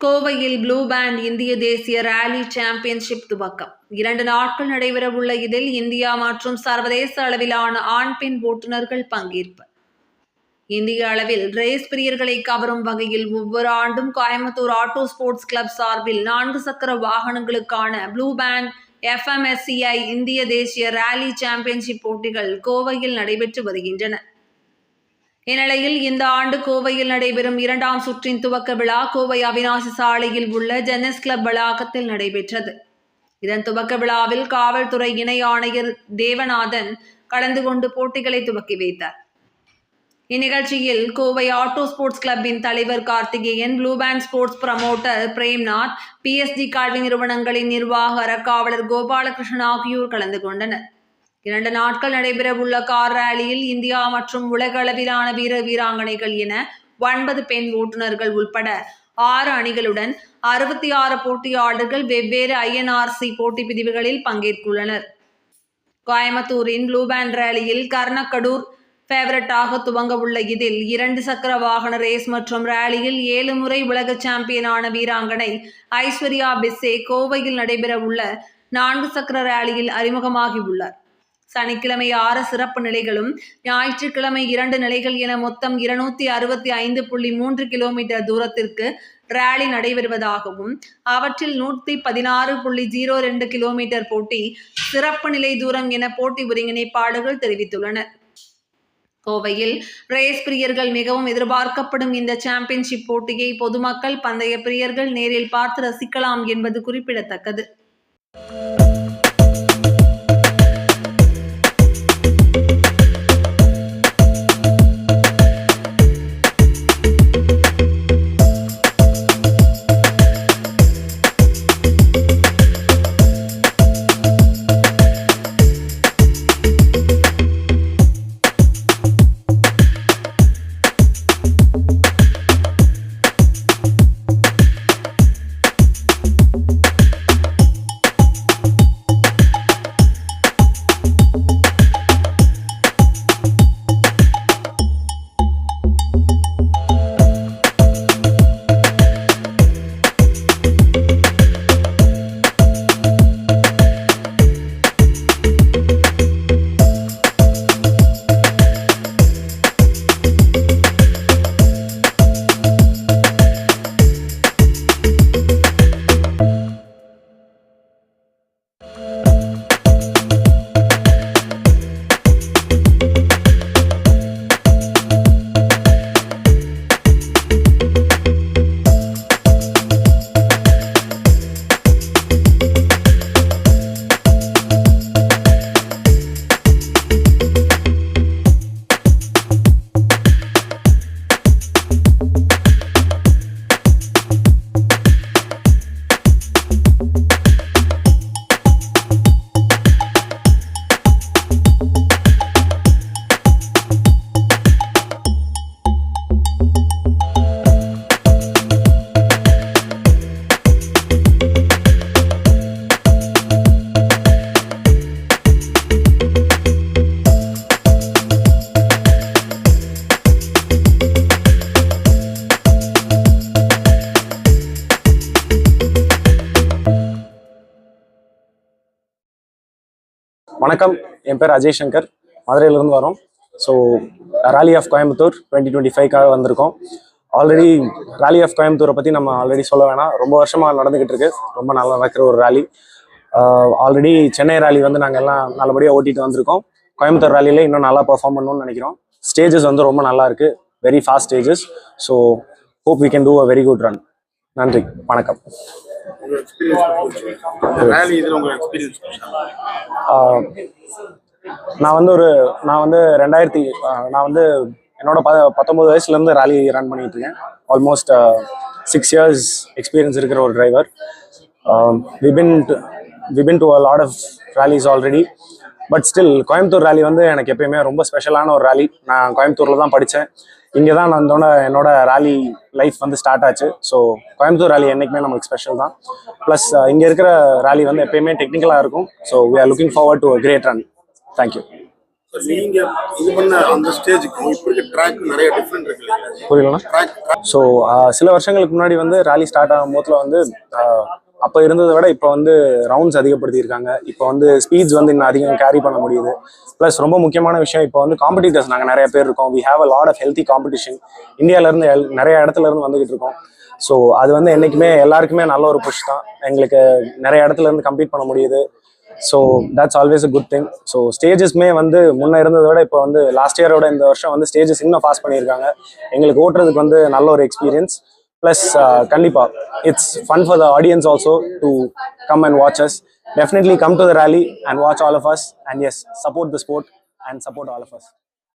கோவையில் blue pant இந்திய தேசிய ரேலி சாம்பியன்ஷிப் துவக்கம். இரண்டு நாட்கள் நடைபெறவுள்ள இதில் இந்தியா மற்றும் சர்வதேச அளவிலான ஆண் பெண் ஓட்டுநர்கள் பங்கேற்பு. இந்திய அளவில் ரேஸ் பிரியர்களை கவரும் வகையில் ஒவ்வொரு ஆண்டும் கோயம்புத்தூர் ஆட்டோ ஸ்போர்ட்ஸ் கிளப் சார்பில் நான்கு சக்கர வாகனங்களுக்கான ப்ளூ பேண்ட் எஃப்எம்எஸ்சிஐ இந்திய தேசிய ரேலி சாம்பியன்ஷிப் போட்டிகள் கோவையில் நடைபெற்று வருகின்றன. இந்நிலையில் இந்த ஆண்டு கோவையில் நடைபெறும் இரண்டாம் சுற்றின் துவக்க விழா கோவை அவினாசி சாலையில் உள்ள ஜென்னஸ் கிளப் வளாகத்தில் நடைபெற்றது. இதன் துவக்க விழாவில் காவல்துறை இணை ஆணையர் தேவநாதன் கலந்து கொண்டு போட்டிகளை துவக்கி வைத்தார். இந்நிகழ்ச்சியில் கோவை ஆட்டோ ஸ்போர்ட்ஸ் கிளப்பின் தலைவர் Karthikeyan blue band sports promoter Premnath PST கல்வி நிறுவனங்களின் நிர்வாக அறக்காவலர் கோபாலகிருஷ்ணன் ஆகியோர் கலந்து கொண்டனர். இரண்டு நாட்கள் நடைபெறவுள்ள கார் ரேலியில் இந்தியா மற்றும் உலக அளவிலான வீர வீராங்கனைகள் என ஒன்பது பெண் ஓட்டுநர்கள் உட்பட ஆறு அணிகளுடன் அறுபத்தி ஆறு போட்டியாளர்கள் வெவ்வேறு ஐஎன்ஆர்சி போட்டி பிரிவுகளில் பங்கேற்றுள்ளனர் கோயம்புத்தூரின் ப்ளூபேண்ட் ரேலியில் கர்ணக்கடூர் ஃபேவரட்டாக துவங்க உள்ள இதில் இரண்டு சக்கர வாகன ரேஸ் மற்றும் ரேலியில் ஏழு முறை உலக சாம்பியனான வீராங்கனை ஐஸ்வர்யா பிஸ்ஸே கோவையில் நடைபெறவுள்ள நான்கு சக்கர ரேலியில் அறிமுகமாகியுள்ளார். சனிக்கிழமை ஆறு சிறப்பு நிலைகளும் ஞாயிற்றுக்கிழமை இரண்டு நிலைகள் என மொத்தம் இருநூத்தி அறுபத்தி ஐந்து புள்ளி மூன்று கிலோமீட்டர் தூரத்திற்கு ரேலி நடைபெறுவதாகவும் அவற்றில் நூற்றி பதினாறு புள்ளி ஜீரோ ரெண்டு கிலோமீட்டர் போட்டி சிறப்பு நிலை தூரம் என போட்டி ஒருங்கிணைப்பாளர்கள் தெரிவித்துள்ளனர். கோவையில் ரேஸ் பிரியர்கள் மிகவும் எதிர்பார்க்கப்படும் இந்த சாம்பியன்ஷிப் போட்டியை பொதுமக்கள் பந்தய பிரியர்கள் நேரில் பார்த்து ரசிக்கலாம் என்பது குறிப்பிடத்தக்கது. வணக்கம். என் பேர் அஜய் சங்கர் மதுரையிலேருந்து வரோம். So rally of Coimbatore twenty twenty ஃபைவ்க்காக வந்திருக்கோம். ஆல்ரெடி ராலி ஆஃப் கோயம்புத்தூரை பற்றி நம்ம ஆல்ரெடி சொல்ல வேணாம். ரொம்ப வருஷமாக நடந்துக்கிட்டு இருக்கு. ரொம்ப நல்லா நடக்கிற ஒரு rally already uh, Chennai rally வந்து நாங்கள் எல்லாம் நல்லபடியாக ஓட்டிட்டு வந்திருக்கோம். கோயம்புத்தூர் ராலியில் இன்னும் நல்லா பர்ஃபார்ம் பண்ணணும்னு நினைக்கிறோம். ஸ்டேஜஸ் வந்து ரொம்ப நல்லா இருக்கு. Very fast stages so hope we can do a very good run நன்றி. வணக்கம். நான் வந்து ஒரு நான் வந்து ரெண்டாயிரத்தி நான் வந்து என்னோட ப பத்தொம்பது வயசுலேருந்து ராலி ரன் பண்ணிட்டு இருக்கேன். ஆல்மோஸ்ட் சிக்ஸ் இயர்ஸ் எக்ஸ்பீரியன்ஸ் இருக்கிற ஒரு driver Vipin Vipin to a lot of rallies already but still Coimbatore rally வந்து எனக்கு எப்பயுமே ரொம்ப ஸ்பெஷலான ஒரு ரேலி நான் கோயம்புத்தூரில் தான் படித்தேன் இங்கே தான் நான் என்னோட என்னோட ரேலி லைஃப் வந்து ஸ்டார்ட் ஆச்சு. ஸோ கோயம்புத்தூர் ரேலி என்றைக்குமே நமக்கு ஸ்பெஷல் தான். ப்ளஸ் இங்கே இருக்கிற ரேலி வந்து எப்பயுமே டெக்னிக்கலாக இருக்கும். So we are looking forward to great run thank you புரியலண்ணா? So சில வருஷங்களுக்கு முன்னாடி வந்து ராலி ஸ்டார்ட் ஆகும் போதுல வந்து அப்போ இருந்ததை விட இப்போ வந்து ரவுண்ட்ஸ் அதிகப்படுத்தியிருக்காங்க. இப்போ வந்து ஸ்பீட்ஸ் வந்து இன்னும் அதிகம் கேரி பண்ண முடியுது. ப்ளஸ் ரொம்ப முக்கியமான விஷயம் இப்போ வந்து காம்படிட்டர்ஸ் நாங்கள் நிறைய பேர் இருக்கோம். We have a lot of healthy competition இந்தியாவிலேருந்து எல் நிறைய இடத்துல இருந்து வந்துகிட்டு இருக்கோம். ஸோ அது வந்து என்றைக்குமே எல்லாருக்குமே நல்ல ஒரு புஷ் தான். எங்களுக்கு நிறைய இடத்துல இருந்து கம்ப்ளீட் பண்ண முடியுது. So that's always a good thing so ஸ்டேஜஸ்மே வந்து முன்னே இருந்ததை விட இப்போ வந்து லாஸ்ட் இயரோட இந்த வருஷம் வந்து ஸ்டேஜஸ் இன்னும் ஃபாஸ்ட் பண்ணியிருக்காங்க. எங்களுக்கு ஓட்டுறதுக்கு வந்து நல்ல ஒரு experience ப்ளஸ் கண்டிப்பாக it's fun for the audience also to come and watch us definitely come to the rally and watch all of us and us support the sport and support all of us